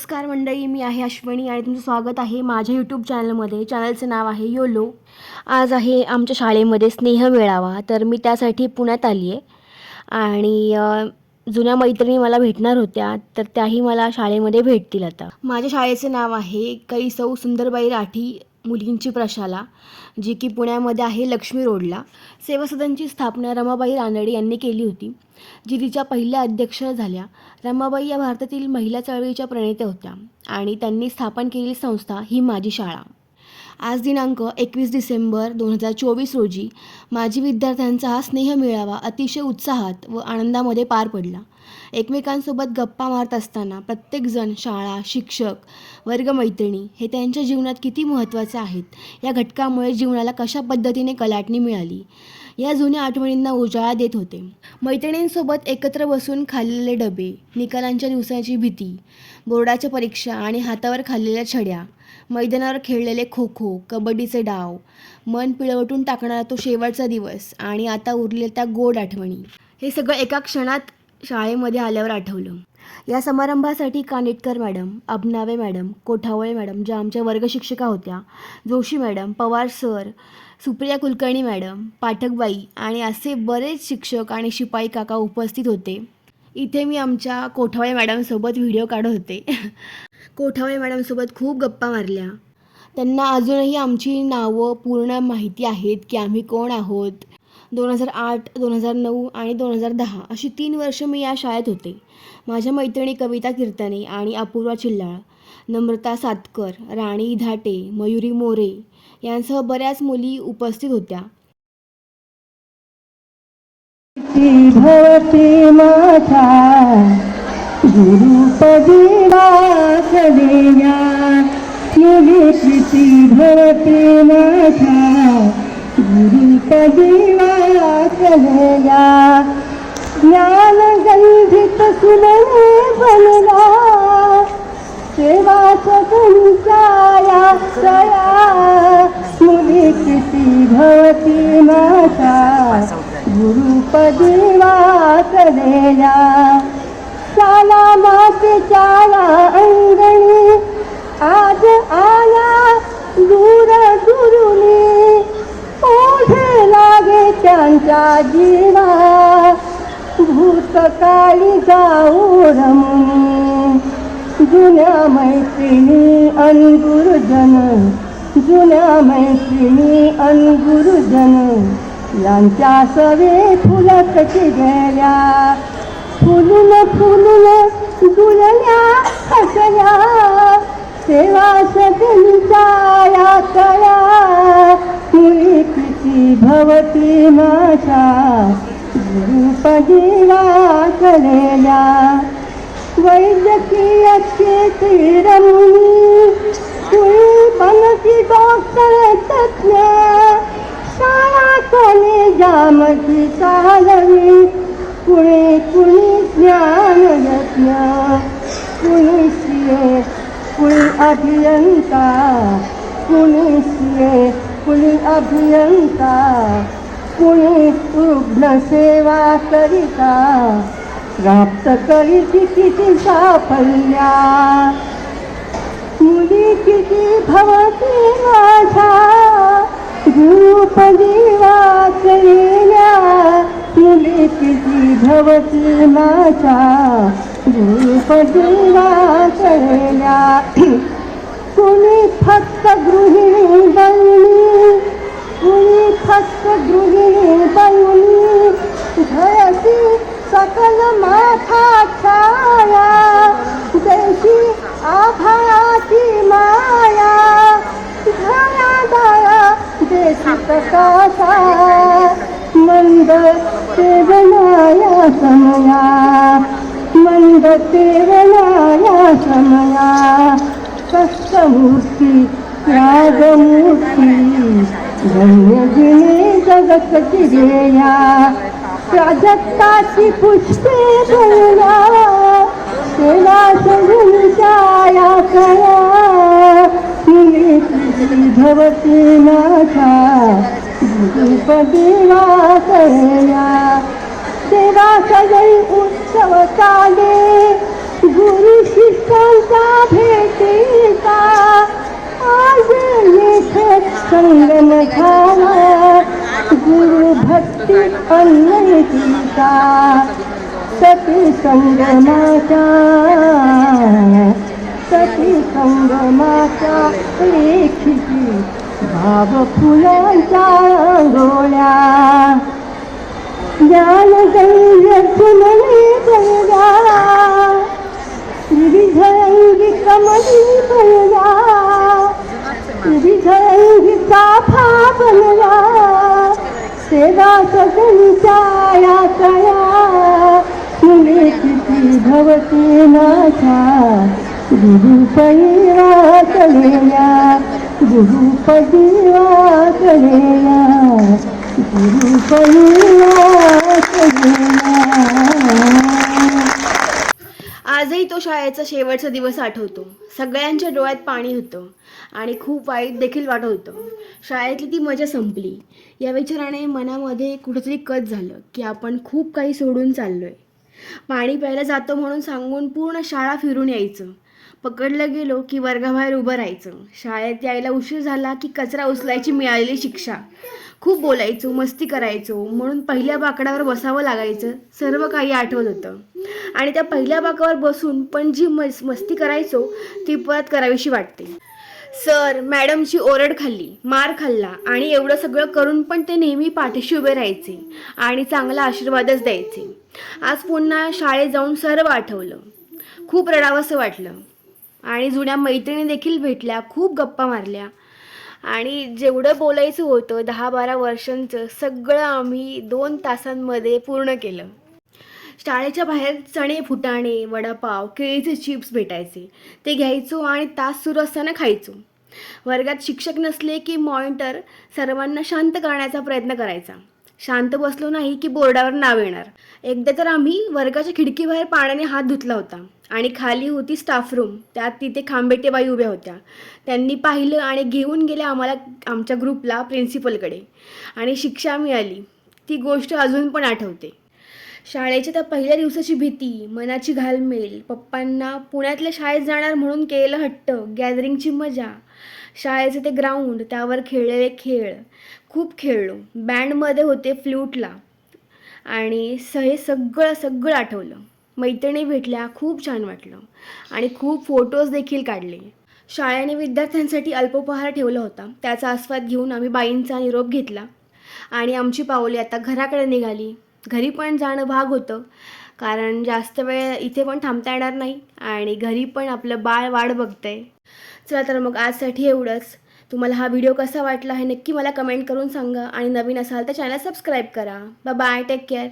नमस्कार मंडळी मी आहे अश्विनी आणि तुमचं स्वागत आहे माझ्या यूट्यूब चॅनलमध्ये चॅनलचं नाव आहे योलो आज आहे आमच्या शाळेमध्ये स्नेह मेळावा तर मी त्यासाठी पुण्यात आली आहे आणि जुन्या मैत्रिणी मला भेटणार होत्या तर त्याही मला शाळेमध्ये भेटतील आता. माझ्या शाळेचं नाव आहे कैसौ सुंदरबाई राठी. मुलींची प्रशाला जी की पुण्यामध्ये आहे लक्ष्मी रोडला. सेवा सदनची स्थापना रमाबाई रानडे यांनी केली होती जी तिच्या पहिल्या अध्यक्ष झाल्या. रमाबाई या भारतातील महिला चळवळीच्या प्रणेत्या होत्या आणि त्यांनी स्थापन केलेली संस्था ही माझी शाळा. आज दिनांक एकवीस डिसेंबर दोन हजार चोवीस रोजी माजी विद्यार्थ्यांचा हा स्नेह मेळावा अतिशय उत्साहात व आनंदामध्ये पार पडला. एकमेकांसोबत गप्पा मारत असताना प्रत्येकजण शाळा शिक्षक वर्गमैत्रिणी हे त्यांच्या जीवनात किती महत्त्वाचे आहेत या घटकामुळे जीवनाला कशा पद्धतीने कलाटणी मिळाली या जुन्या आठवणींना उजाळा देत होते. मैत्रिणींसोबत एकत्र बसून खाल्लेले डबे निकालांच्या दिवसाची भीती बोर्डाच्या परीक्षा आणि हातावर खाल्लेल्या छड्या मैदानावर खेळलेले खो खो कबड्डीचे डाव मन पिळवटून टाकणारा तो शेवटचा दिवस आणि आता उरलेल्या त्या गोड आठवणी. हे सगळं एका क्षणात शाळेमध्ये आल्यावर आठवलं. या समारंभासाठी Kanetkar madam Abnave madam Kothawale madam ज्या आमच्या वर्गशिक्षिका होत्या Joshi madam Pawar sir Supriya Kulkarni madam पाठकबाई आणि असे बरेच शिक्षक आणि शिपाई काका उपस्थित होते. इथे मी आमच्या कोठावळे मॅडमसोबत व्हिडिओ काढत होते. कोठावळे मॅडमसोबत खूप गप्पा मारल्या. त्यांना अजूनही आमची नावं पूर्ण माहिती आहेत की आम्ही कोण आहोत. दोन हजार आठ दोन हजार नऊ आणि दोन हजार दहा अशी तीन वर्ष मी या शाळेत होते. माझ्या मैत्रिणी कविता कीर्तने आणि अपूर्वा चिल्लाळ नम्रता सातकर राणी धाटे मयुरी मोरे यांसह बऱ्याच मुली उपस्थित होत्या. ती भवती माझा गुरुपदी वाचलेल्या मुली प्रीती भवती माझा गुरुपदी वाचलेल्या ज्ञान गंधित सुलने बनला सेवा सगुंचाया सया। मुली किती भवती माझा गुरुपदी वाचलेल्या आला मातेच्या अंगणी. आज आला दूर दुरुनी. ओढे लागे त्यांचा जीवा. भूतकाळी जाऊ रमणी जुन्या मैत्रिणी अनगुरुजन जुन्या मैत्रिणी अनगुरुजन यांच्या सवे फुलकची गेल्या. फुलून फुलून दुलल्या हसल्या सेवा सगळीच्या या कया मुली किती भवती माझ्या गुरुपदी वाचलेल्या वैद्यकीय क्षेत्री रमणी कुणी बनती डॉक्टर तज्ञ शाळा कॉलेजामध्ये चालवी कुणी कुणी ज्ञान यज्ञ कुणी शिये कुणी अभियंता कुणी शिये कुणी अभियंता कुणी करिता प्राप्त करी किती साफल्या। मुली किती भवती माझा गुरुपदी किती भवती माझ्या गुरुपदी केल्या कुणी फक्त गृहिणी बनली कुणी फक्त गृहिणी बनली. घरती सकल माथा छाया जैशी आभाळाची माया. घरा दाया देशी प्रकाशा मंद सेवनाया समया मंद सेवनाया समया कष्टमूर्ती रागमूर्ती धन्य दिने जगत किरेया प्राजक्ताची पुष्पे बोला सेवा सगुंचाया कया मुली भवती माझा देवा कहया सेवा सजई उत्सव काले, गुरु शिष्यता भेटेता आज लेखक संगन खाना गुरु भक्ति अन्न गीता। सती संगमाचा सती संगमाचा लेखिकी भाव फुलांच्या गोळ्या ज्ञान गैरचुमने बनल्या विविधरंगी कमली बनल्या विविधरंगी चाफा सेवा सगळीच्या या कया मुले किती भवती नाथा गुरुपदी आजही तो शाळेचा शेवटचा दिवस आठवतो. सगळ्यांच्या डोळ्यात पाणी होतं आणि खूप वाईट देखील वाटत होतं. शाळेतली ती मजा संपली. या विचाराने मनामध्ये कुठेतरी कच झालं की आपण खूप काही सोडून चाललो आहे पाणी प्यायला जातो म्हणून सांगून पूर्ण शाळा फिरून यायचं. पकडलं गेलो की वर्गाबाहेर उभं राहायचं. शाळेत यायला उशीर झाला की कचरा उचलायची मिळालेली शिक्षा. खूप बोलायचो मस्ती करायचो म्हणून पहिल्या बाकडावर बसावं लागायचं सर्व काही आठवत होतं. आणि त्या पहिल्या बाकावर बसून पण जी मस् मस्ती करायचो ती परत करावीशी वाटते. सर मॅडमची ओरड खाल्ली मार खाल्ला आणि एवढं सगळं करून पण ते नेहमी पाठीशी उभे राहायचे आणि चांगला आशीर्वादच द्यायचे. आज पुन्हा शाळेत जाऊन सर्व आठवलं. खूप रडावंसं वाटलं. आणि जुन्या मैत्रिणी देखील भेटल्या खूप गप्पा मारल्या. आणि जेवढं बोलायचं होतं दहा बारा वर्षांचं सगळं आम्ही दोन तासांमध्ये पूर्ण केलं. शाळेच्या बाहेर चणे फुटाणे वडापाव केळीचे चिप्स भेटायचे. ते घ्यायचो आणि तास सुरू असताना खायचो. वर्गात शिक्षक नसले की मॉनिटर सर्वांना शांत करण्याचा प्रयत्न करायचा. शांत बसलो नाही की बोर्डावर नाव येणार. एकदा तर आम्ही वर्गाच्या खिडकीबाहेर पाण्याने हात धुतला होता आणि खाली होती स्टाफ रूम त्यात तिथे खांबेटेबाई उभ्या होत्या. त्यांनी पाहिलं आणि घेऊन गेल्या आम्हाला आमच्या ग्रुपला प्रिन्सिपलकडे आणि शिक्षा मिळाली. ती गोष्ट अजून पण आठवते. शाळेच्या त्या पहिल्या दिवसाची भीती मनाची घालमेल. पप्पांना पुण्यातल्या शाळेत जाणार म्हणून केलेलं हट्ट गॅदरिंगची मजा. शाळेचे ते ग्राउंड त्यावर खेळलेले खेळ. खूप खेळलो. बँडमध्ये होते फ्लूटला आणि स हे सगळं सगळं आठवलं. मैत्रिणी भेटल्या खूप छान वाटलं. आणि खूप फोटोज देखील काढले. शाळेने विद्यार्थ्यांसाठी अल्पोपहार ठेवला होता. त्याचा आस्वाद घेऊन आम्ही बाईंचा निरोप घेतला. आणि आमची पावले आता घराकडे निघाली. घरी पण जाणं भाग होतं. कारण जास्त वेळ इथे पण थांबता येणार नाही आणि घरी पण आपलं बाळ वाढ बघतंय. चला तर मग आजसाठी एवढंच. तुम्हाला हा व्हिडिओ कसा वाटला हे नक्की मला कमेंट करून सांगा आणि नवीन असाल तर चॅनल सबस्क्राईब करा. Bye take care